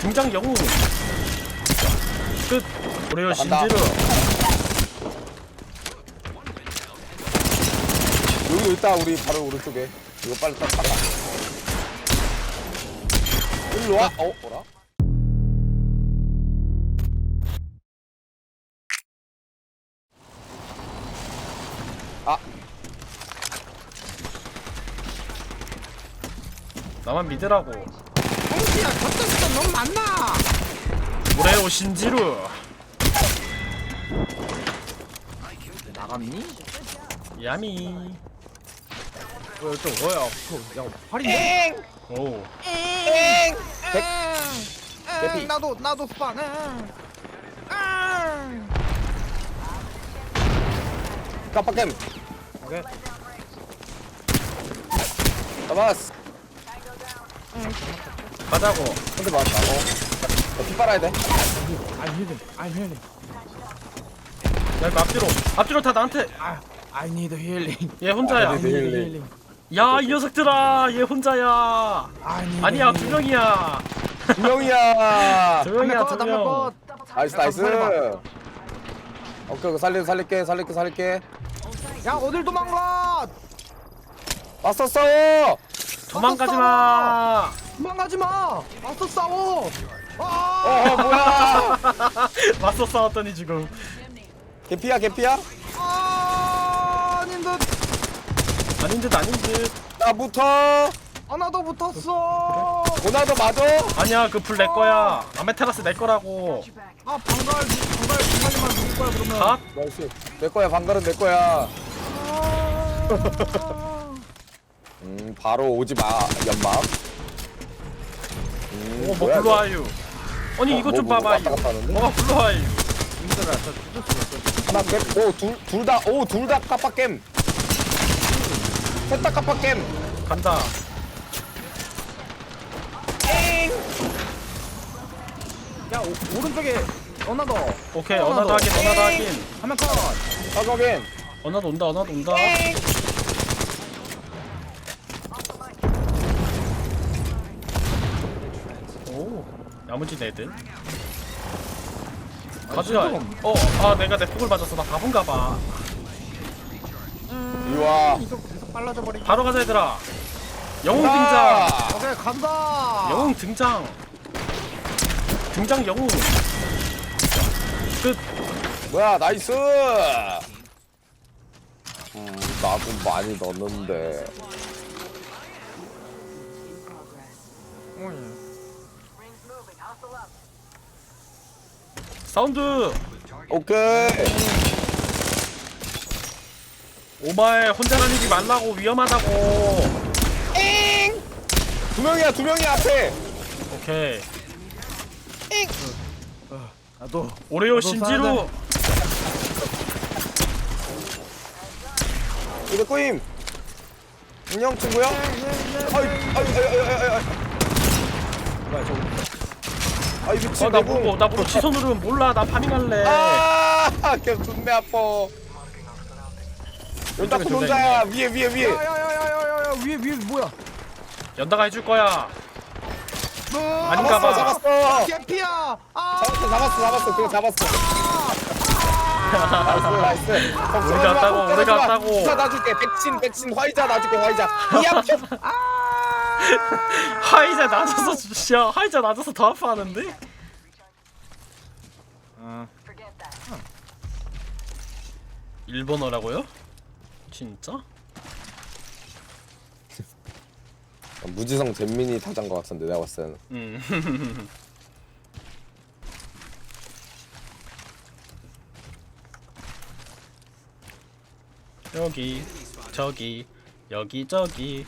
등장 영웅 끝 간다. 신지루 여기 있다 우리 바로 오른쪽에 이거 빨리 딱 닦아 일로 와? 어? 뭐라? 아 나만 믿으라고 엉치야 겉도시가 너무 많나? 오레오 신지루. 나갔니? 야미. 어, 저 뭐야? 그, 야 활이네 오 개피. 나도 나도 스파. 응. 응. 깜빡햄 오케이. 잡았어 가자고. 한대 맞았다. 어. 피 빨아야 돼. him I need him 야 이거 앞뒤로. 앞뒤로 다 나한테. 아 I need healing. 얘 혼자야. 아, I 네. need healing. 야 이 녀석들아. 얘 혼자야. I need 아니야 두. 명이야. 두 명이야. 두 명이야 두명 컷. 나이스 나이스. 오케이 살릴 살릴게 살릴게 살릴게. 야 어딜 도망가? 왔었어 도망가지 마 도망가지 마! 맞서 싸워! 어, 아, 어 뭐야! 맞서 싸웠더니 지금. 개피야 개피야? 아 아닌 듯. 아닌 듯 아닌 듯. 나부터 하나도 붙었어. 오나도 맞아? 아니야 그 불 내 거야. 아메테라스 내 거라고. 아 방갈 방갈 방갈이만 누굴 거야 그러면. 갓? 나이스. 내 거야 방갈은 내 거야. 아. 음 바로 오지 마 연막. 음, 오, 뭐 뭐야, 불러와요. 아니 어, 이거 좀 뭐, 뭐 봐봐요. 왔다 갔다 하는데? 뭐가 불러와요. 힘들어 저 죽을 수가 없어 하나 겜 오둘둘다오둘다 깜빡겜. 셋다 깜빡겜. 간다. 야 오, 오른쪽에 어나더. 오케이 어나도 하긴 어나도 하긴. 한명 컷. 사각겜. 어나도 온다 어나도 온다 야무진 애들? 가자. 어아 내가 내 폭을 맞았어 나 바본가 봐. 이속 이속 빨라져 버리 바로 가자 얘들아. 영웅 등장. 아, 오케이 간다. 영웅 등장. 등장 영웅. 끝. 뭐야 나이스. 음 나도 많이 넣었는데. 응. 사운드. 오케이. 오마에 혼자 다니지 말라고 위험하다고. 두 명이야 두 명이야 앞에. 오케이. 나도 오레오 나도 신지루. 이거 꼬임. 안녕 친구야. 아이 아이 아이 아이 아이 아이. 뭐야 저거 아이 미친 어나 내공. 모르고 나 모르고 취소 누르면 몰라 나 파밍할래 아, 걔 존내 아파. 연다쿠 왼쪽에 혼자야. 위에 위에 위에. 야야야야야야 위에 위에 뭐야 연다가 해줄 거야 아닌가 잡았어, 봐 잡았어. 개피야 아 잡았어, 잡았어, 잡았어. 그거 잡았어. 나이스, 나이스. 우리 갔다고, 우리 갔다고. 자, 놔줄게. 백신, 백신, 화이자 놔줄게, 화이자. 이야, 하이자 낮아서 진짜 하이자 낮아서 더 아파하는데 일본어라고요? 진짜? 무지성 잼민이 타잔 것 같은데 내가 봤을 때는. 음 여기 저기 여기 저기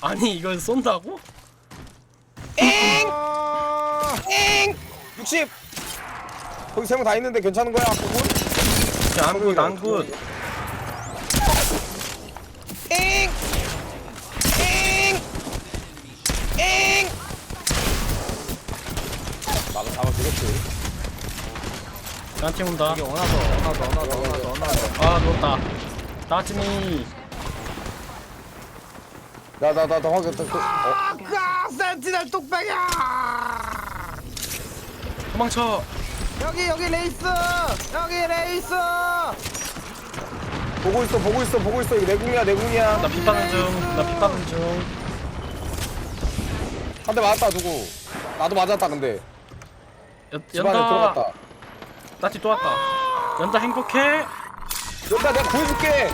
아니 이걸 쏜다고? 아. 60. 거기 세명다 있는데 괜찮은 거야? 그분? 안굿 안굿. 나도 잡아주겠지. 딴팀 온다. 이게 어나더 어나더 어나더 어나더 아 누웠다. 따지미 나 나 나나 확인 또 또- 어. 아까 센티넬 뚝배기야! 도망쳐. 여기 여기 레이스! 여기 레이스! 보고 있어 보고 있어 보고 있어. 이거 내궁이야 내궁이야. 나 빗바는 중나 빗바는 중. 한 대 맞았다 누구? 나도 맞았다 근데. 연- 집 안에 연다. 들어갔다. 나티 또 왔다. 연다 행복해. 연다 내가 구해줄게.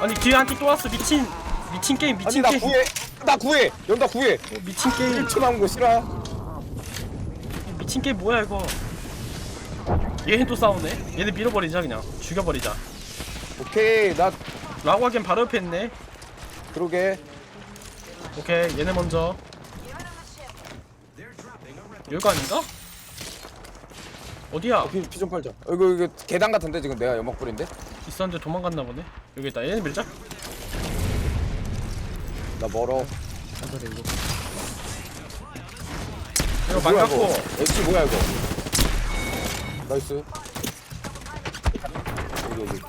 아니 뒤에 한티 또 왔어 미친 미친 게임 아니 미친 나 게임. 구해. 나 구해. 연다 구해. 어, 미친 게임. 1초 남은 거 싫어 미친 게임 뭐야 이거? 얘는 또 싸우네? 얘네 밀어버리자 그냥. 죽여버리자. 오케이 나 라고 하기엔 바로 옆에 있네. 그러게. 오케이 얘네 먼저. 여기가 아닌가? 어디야? 피좀 팔자. 어, 이거 이거 계단 같은데 지금 내가 연막 뿌린데? 있었는데 도망갔나 보네. 여기 있다. 얘네 밀자 나 멀어. 이거 뭐야 망갔고. 이거 엑시 뭐야 이거? 나이스. 여기 여기.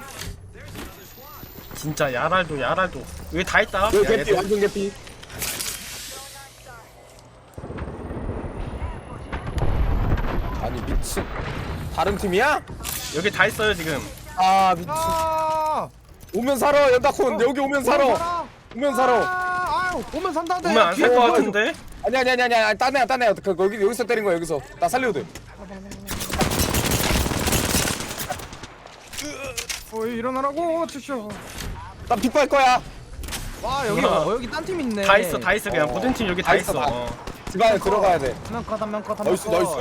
진짜 야랄도 야랄도. 여기 다 있다. 여기 야, 개피 얘들. 완전 개피. 아니 미친. 다른 팀이야? 여기 다 있어요 지금. 아 미친. 아! 오면 살아 연다콘. 여기 오면 살아. 살아. 오면 살아. 아, 오면 산다는데 오면 안 살것 뭐야, 같은데? 아니 아니 아니 아니 아니 딴 애야 딴 애야 그 여기 여기서 때린 거야 여기서. 나 살려도 돼. 어 일어나라고 주쇼 나 빗발 거야. 와 여기. 어, 여기 딴 팀 있네. 다 있어 다 있어. 그냥 어. 모든 팀 여기 다 다 있어, 있어. 다. 어. 집 안에 들어가야 돼. 한명컷 한명컷 나이스 나이스.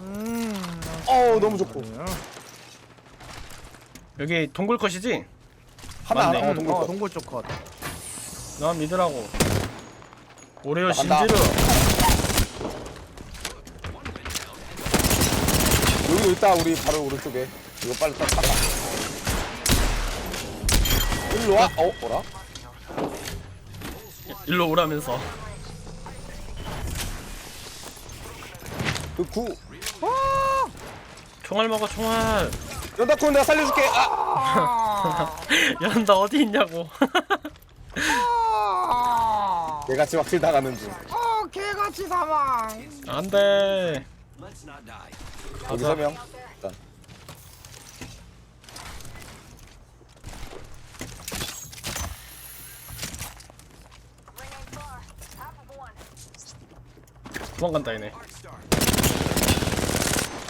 음 어우 너무 좋고. 여기 동굴 컷이지? 하나 맞네. 하나 어, 동굴 어거 동굴 쪽 컷. 나 믿으라고 오레오 나 간다. 신지르 여기 있다 우리 바로 오른쪽에 이거 빨리 딱 잡아 일로 와? 어? 뭐라? 일로 오라면서 그 구 총알 먹어 총알 연다콘 내가 살려줄게 아! 연다 어디 있냐고 아, 내가 지금 확실 당하는 중. 어 개같이 사망. 안돼. 여기 서명. 일단 도망간다 얘네.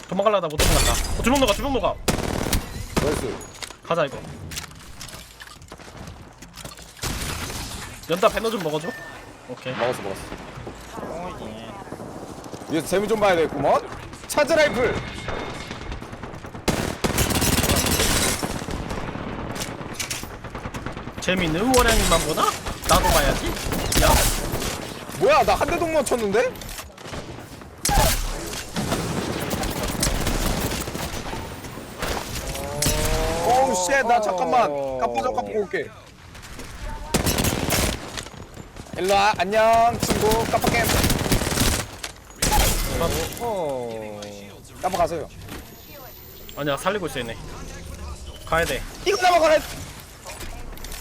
도망갈라다 못 도망간다. 어, 두명 녹아 두명 녹아 나이스. 가자 이거 연다 배너 좀 먹어줘. 오케이. 먹었어 먹었어. 위에서 재미 좀 봐야 되겠구먼. 차즈 라이플. 재미있는 월양이만 보나? 나도 봐야지. 야. 뭐야 나 한 대 동만 쳤는데? 오우 쉣나 잠깐만. 까쁘 좀 까쁘고 올게 일로와 안녕 친구 까빡게 어. 까빡가세요 아니야 살리고 있어 얘네 가야 돼 이거 잡아가라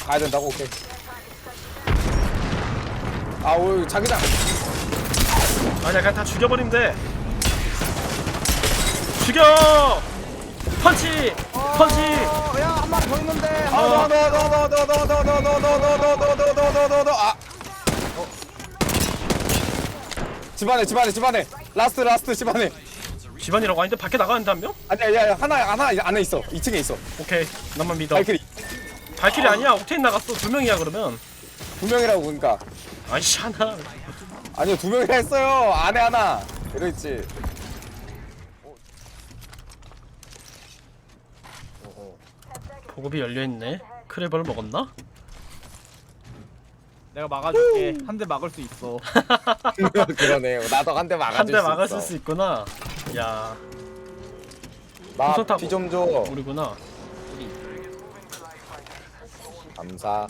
가야 된다고 오케이 아우 자기장 아니야 그냥 다 죽여버리면 돼 죽여 펀치 펀치 어, 야한 마리 더 있는데. 어. 집안에 집안이라고 아닌데 밖에 나가는데 한 명? 아니야 야, 야 하나 하나 안에 있어. 2층에 있어. 오케이. 나만 믿어. 발키리. 발길이 아니야. 옥테인 나갔어. 두 명이야 그러면. 두 명이라고 그러니까. 아이씨 하나. 아니요 두 명이라 했어요. 안에 하나. 이러 있지. 보급이 열려있네. 크랩을 먹었나? 내가 막아줄게. 한 대 막을 수 있어. 그러네요 나도 한대 막아줄 한대수 막았을 있어. 수 있구나. 야. 우선 타고. 나피좀 줘. 우리구나. 감사.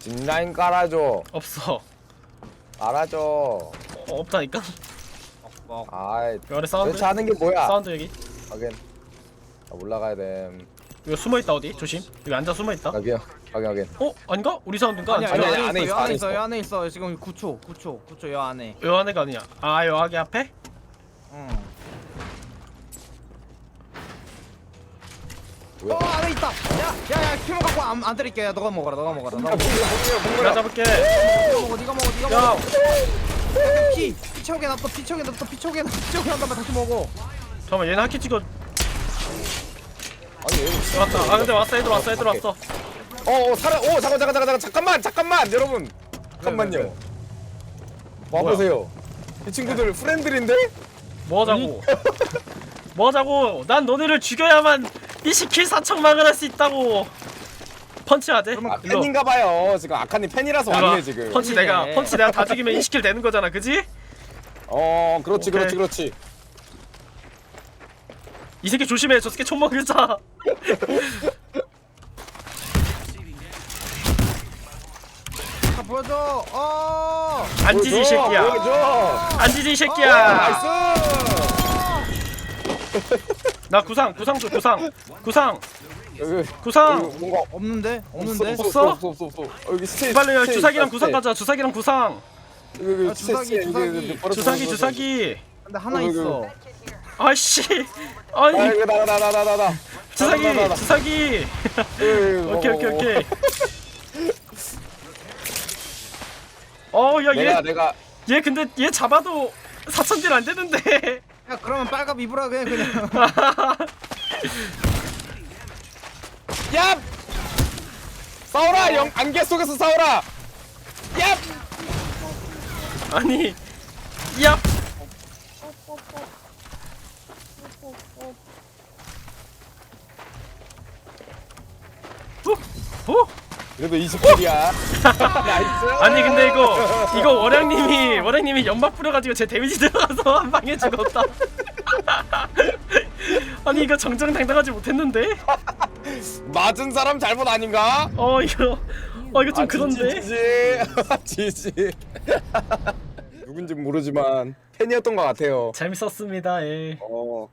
짚라인 깔아줘. 없어. 깔아줘. 어, 없다니까? 어. 아이 여기 아래 사운드? 대체 하는 게 뭐야? 사운드 여기? 확인. 나 올라가야 됨. 이거 숨어 있다 어디? 조심. 여기 앉아 숨어 있다. 여기요 확인 확인 어? 아닌가? 우리 사운드인가? 아니야 아니, 여 아니, 안에 안에 있어 있어, 여 안에 안에 있어. 있어. 여 안에 있어. 지금 9초 9초 9초 여 안에. 여 안에가 아니야. 아 여기 앞에? 응. 뭐야? 어 안에 있다. 야야야 피문 갖고 안, 안 때릴게. 야 너가 먹어라 너가 먹어라 너가 야 먹어 내가 봉구야 잡을게. 네가 먹어 네가 먹어 네가 야 먹어. 피! 피 채우게 놔둬 피 채우게 놔둬 피 채우게 놔둬 피 채우게 놔둬 다시 먹어. 잠깐만 얘는 하키 찍어. 아니 얘 왔다. 아 근데 왔어. 애들 왔어. 애들 왔어 어 어 살아 오 잠깐 잠깐 잠깐 잠깐. 잠깐만 잠깐만 여러분. 잠깐만요. 네, 와보세요. 이 친구들 프렌들인데? 뭐 하자고? 뭐 하자고? 난 너네를 죽여야만 20킬 4천망을 할 수 있다고. 돼? 아 일로 팬인가 봐요. 지금 아카님 팬이라서 일로 와. 왔네 지금. 펀치. 내가 펀치 내가 다 죽이면 20킬 되는 거잖아 그지? 어 그렇지 오케이. 그렇지 그렇지. 이 새끼 조심해. 저 새끼 총 먹을자 자 보여줘. 어. 안 지지 이 보여줘, 새끼야. 보여줘. 안 지지 이 아, 새끼야. 나이스. 나 구상 구상 줘 구상. 구상. 여기 구상. 여기 뭔가 없는데? 없는데? 없어? 없어? 없어 없어 어, 여기 스테이 빨리 여기 스테이 주사기랑 구상 스테이. 가자. 주사기랑 구상. 여기 여기 아, 스테이, 주사기, 스테이, 여기, 주사기. 여기, 버려, 주사기 버려, 버려. 주사기. 근데 하나 어, 여기, 있어. 아이씨. 아 아니. 이거 나나나나나 나 주사기 나, 나, 나, 나. 주사기. 오케이 오케이 오케이 어야 내가 얘 내가. 얘 근데 얘 잡아도 4천 딜 안 되는데. 야 그러면 빨갑 입으라 그냥 그냥. 야 싸워라 영 안개 속에서 싸워라. 야 아니 야 후! 후! 그래도 20킬이야 나이스 아니 근데 이거 이거 월양님이 월양님이 연막 뿌려가지고 제 데미지 들어가서 한 방에 죽었다. 아니 이거 정정당당하지 못했는데? 맞은 사람 잘못 아닌가? 어 이거 어 이거 좀 아, 그런데? 지지 지지 누군지 모르지만 팬이었던 것 같아요 재밌었습니다. 예. 어